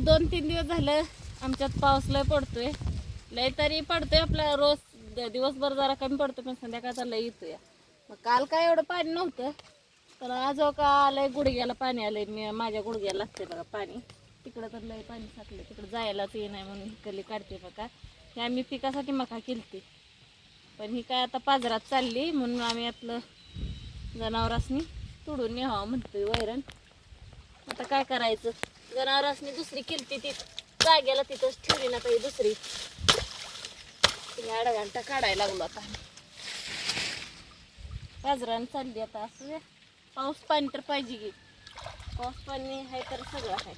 दोन तीन दिवस झालं आमच्यात पाऊस लय पडतोय. लय तरी पडतोय आपला रोज दिवसभर जरा कमी पडतो पण संध्याकाळचा लय येतोय. मग काल काय एवढं पाणी नव्हतं तर आज हो का लय गुडघ्याला पाणी आलंय. मी माझ्या गुडघ्याला लागते बघा पाणी. तिकडं तर लय पाणी साठलं तिकडं जायलाच ये नाही म्हणून कली काढते बघा. हे आम्ही पिकासाठी मका केलते. पण ही काय आता पाजरात चालली म्हणून आम्ही आपलं जनावरांनी तोडून न्यावं म्हणतोय वैरण. आता काय करायचं? जनावरांनी दुसरी केली ती जाग्याला तिथंच ठेवली ना काही दुसरी. तिला घंटा काढायला लागलो आता. पाजरान चालली आता असं पाऊस पाणी तर पाहिजे की. पाऊस पाणी आहे तर सगळं आहे.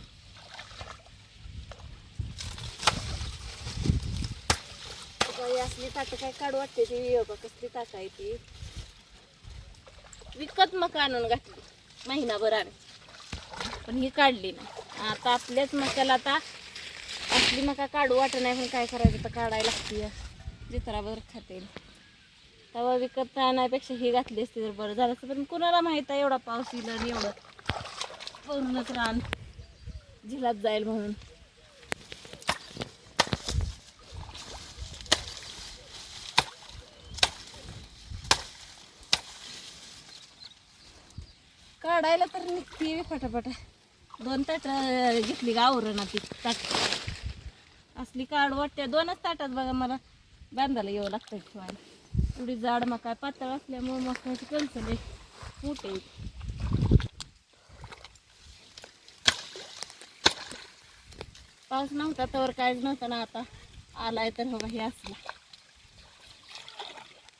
काही असली ताटं काय काढू वाटते ती? योगा कसली ताटं आहे ती. विकत मग आणून घातली. महिनाभर आम्ही पण ही काढली नाही. आता आपल्याच मक्याला आता असली मका काढू वाटत नाही पण काय करायचं तर काढायला लागते. जित्रावर खाते. तेव्हा विकत आणण्यापेक्षा ही घातली असती तर बरं झालं असतं पण कुणाला माहीत आहे एवढा पाऊस येईल आणि एवढं? पूर्णच रान. झिलात जाईल म्हणून. काढायला तर निघते फटाफट. दोन ताट घेतली गावरणा ती ताट. असली काढ वाटते. दोनच ताटात बघा मला बांधायला येऊ लागतं ठेवायला एवढी जाड मका पातळ असल्यामुळे मकाची कणसं लई मोठे पाऊस नव्हता तर काहीच नव्हतं ना आता. आलाय तर हो हे असला.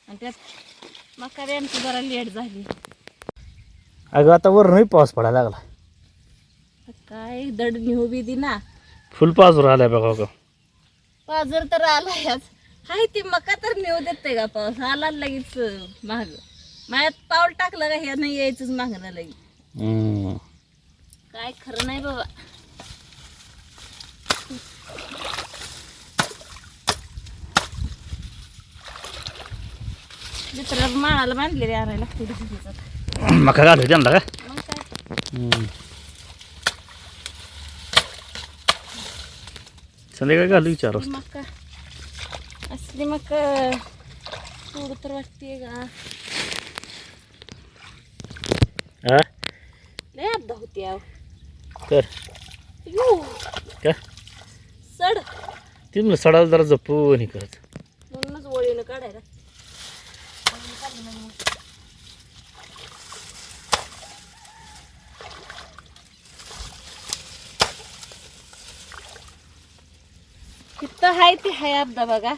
आणि त्यात मका आमची जरा लेट झाली. अगं आता वरूनही पाऊस पडायला लागला. काय दड नेऊ बी दिना फुल पाऊस आलाय बघा पाजर तर आलायच. हाय ती मका तर नेऊ देते का पाऊस. आला लगेच महाग माझ्यात पाऊल टाकलं का हे नाही यायचंच मागणं लगेच. हम्म. काय खरं नाही बाबा. मित्र माळाला बांधलेले आणायला लागते. मका घालू त्यांना का मग काय? हम्म. संध्याकाळी घालू विचार असली मका असली मका थोडं तर वाटते का हा लय अपदा होती अहो तर यू का सड ती म्हणलं सडाला जरा जपून हे करत इथं हाय ती हाय अपदा बघा.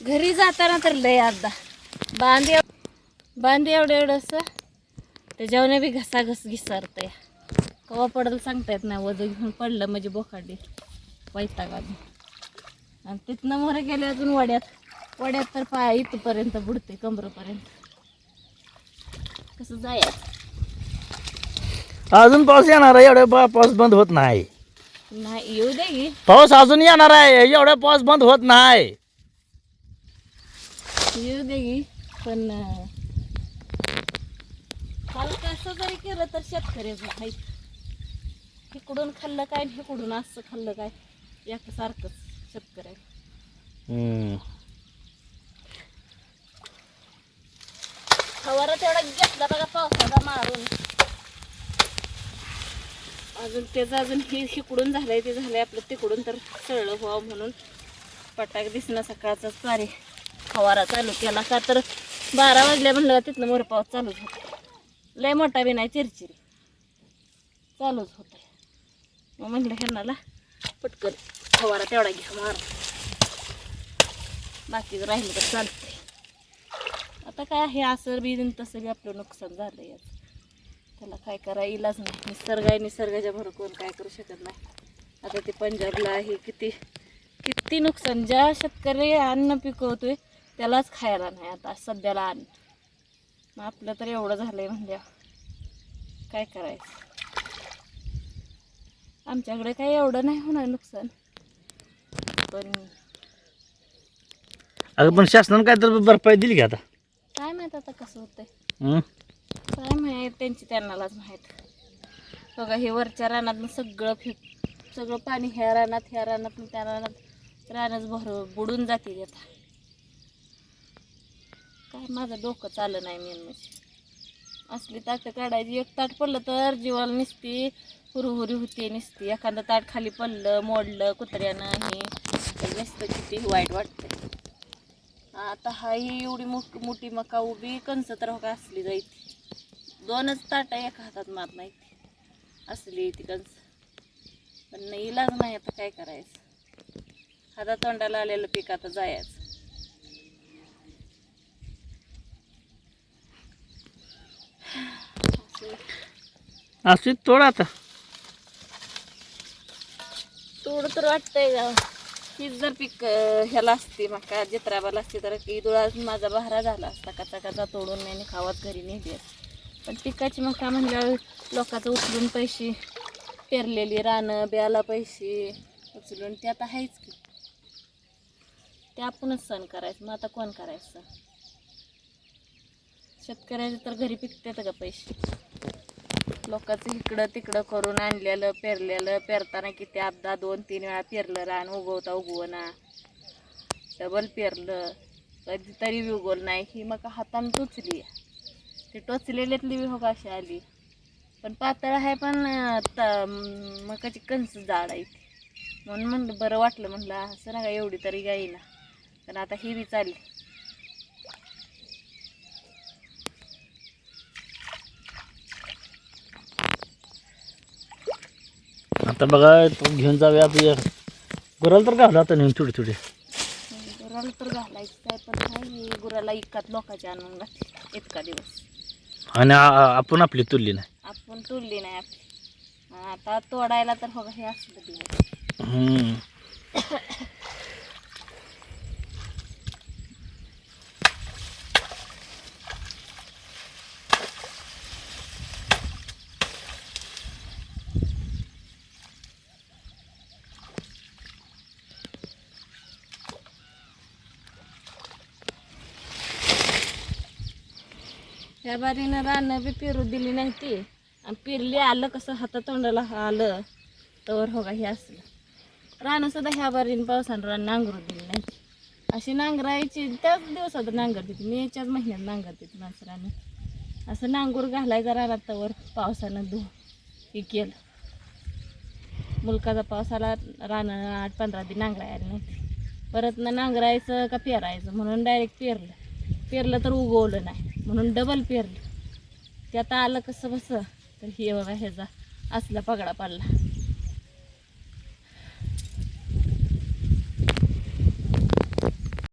घरी जाताना तर लय अपदा बांध बांध एवढं एवढंसं त्याच्यावर बी घसाघस घिसारतंय. कवा पडलं सांगता येत नाही वजन घेऊन पडलं म्हणजे बोकाडी वैताग अजून आणि तिथनं मोरे गेले अजून वड्यात. वड्यात तर पाय इथपर्यंत बुडते कमरेपर्यंत. कसं जायचं? अजून पाऊस येणार आहे एवढ्या पा- पाऊस बंद होत नाही. नाही येऊ दे की. पाऊस अजून येणार आहे. एवढ्या पाऊस बंद होत नाही. येऊ दे की पण अं, हलकं असं जरी केलं तर शेतकऱ्याचं आहे इकडून खाल्लं काय आणि इकडून असं खाल्लं काय? एकसारखंच शेतकऱ्या हम्म. फवारा तेवढा घेतला बघा पावसाचा मारून. अजून त्याचं अजून हे शिकडून झालंय ते झालंय आपलं तिकडून तर सरळ व्हावं म्हणून. पटाक दिसणं सकाळचाच पारे फवारा चालू केला का तर बारा वाजल्या म्हणलं तिथलं तिथनं चालूच होता लय मोठा बी नाही चिरचिरी. चालूच होत मग म्हणलं ह्यांना पटकन फवारा तेवढा घ्या मारा बाकीचं राहिलं तर चालतंय. आता काय हे असं बी तसं बी आपलं नुकसान झालं याचं. त्याला काय करा इलाज नाही. निसर्ग आहे निसर्गाच्या भर कोण काय करू शकत नाही. आता ते पंजाबला आहे किती किती नुकसान. ज्या शेतकरी अन्न पिकवतोय त्यालाच खायला नाही आता सध्याला अन्न. मग आपलं तर एवढं झालंय म्हणल्यावर काय करायचं? आमच्याकडे काही एवढं नाही होणार नुकसान. पण अगं पण शासनानं काय तर भरपाई दिली का आता? काय माहीत आता कसं होतंय? काय माहीत त्यांची त्यांनालाच माहीत. बघा हे वरच्या रानातनं सगळं फेक सगळं पाणी ह्या रानात ह्या रानात त्या रानात रानच भर बुडून जाते आता. काय माझं डोकं चाललं नाही मेन म्हणजे. असली ताटं काढायची एक ताट पडलं तर जीवाला निसती हुरहुरी होती निसती. एखादं ताट खाली पडलं मोडलं कुत्र्यानं हे नसतं किती वाईट वाटतं आता हा ही एवढी मोठी मोठी मका उभी कंच तर हो का असली जायची. दोनच ताट एका हातात मार नाही असली ती कंस पण नाही इलाज नाही आता काय करायचं. हातात तोंडाला आलेलं पीक आता जायचं. असं तोड आता. तोड तर वाटतंय हीच जर पीक ह्याला असते मका जित्राबाला असते तर ईदुळा माझा बहारा झाला असता. कचा कचा तोडून नाही खावात घरी नेली असती. पण पिकाची मका म्हणल्यावर लोकांचं उचलून पैसे पेरलेली रानं ब्याला पैसे उचलून ते आता आहेच की. ते आपणच सण करायचं मग आता कोण करायचं शेतकऱ्याचे तर घरी पिकतात का पैसे. लोकांचं इकडं तिकडं करून आणलेलं पेरलेलं पेरताना किती अपदा दोन तीन वेळा पेरलं रान उगवता उगवना. डबल पेरलं कधीतरी तरी उगवलं नाही ही मग हातानं आहे ती टोचलेल्यातली बी हो अशी आली. पण पातळ आहे पण मकाची कंस जाड आहे म्हणून म्हणलं बरं वाटलं म्हणलं असं ना का एवढी तरी गाई ना पण आता ही बी चालली. आता बघा तो घेऊन जाऊया आपल्या गुराला तर घालू आता नेऊन थोडी थोडी. गुराला तर घालायचं आहे पण नाही गुराला इतकात लोकांची आणून घातली. इतका दिवस. आणि आ- आपण आपली तुलली नाही. आपण तुरली नाही आपली. आता तोडायला तर हो हे असलं दिवस हम्म. त्या बारीनं रानं बी पेरू दिली नाही ती. आणि पेरली आलं कसं हातातोंडाला आलं. तर हो हे असलं. रानं सुद्धा ह्या बारीनं पावसानं रान नांगरू दिली नाही. अशी नांगरायची त्याच दिवसात देते. मी याच्याच महिन्यात नांगर देते माणसं रानं. असं नांगूर घालायचा रानात तवर पावसानं धु हे केलं. मुलकाचा पावसाला आला रानं आठ पंधरा दिन नांगरायला नाही परत ना नांगरायचं का पेरायचं म्हणून डायरेक्ट पेरलं. पेरलं तर उगवलं नाही. म्हणून डबल पेरलं. ते आता आलं कसं बसं? तर हे बघा ह्याचा असला पगडा पडला.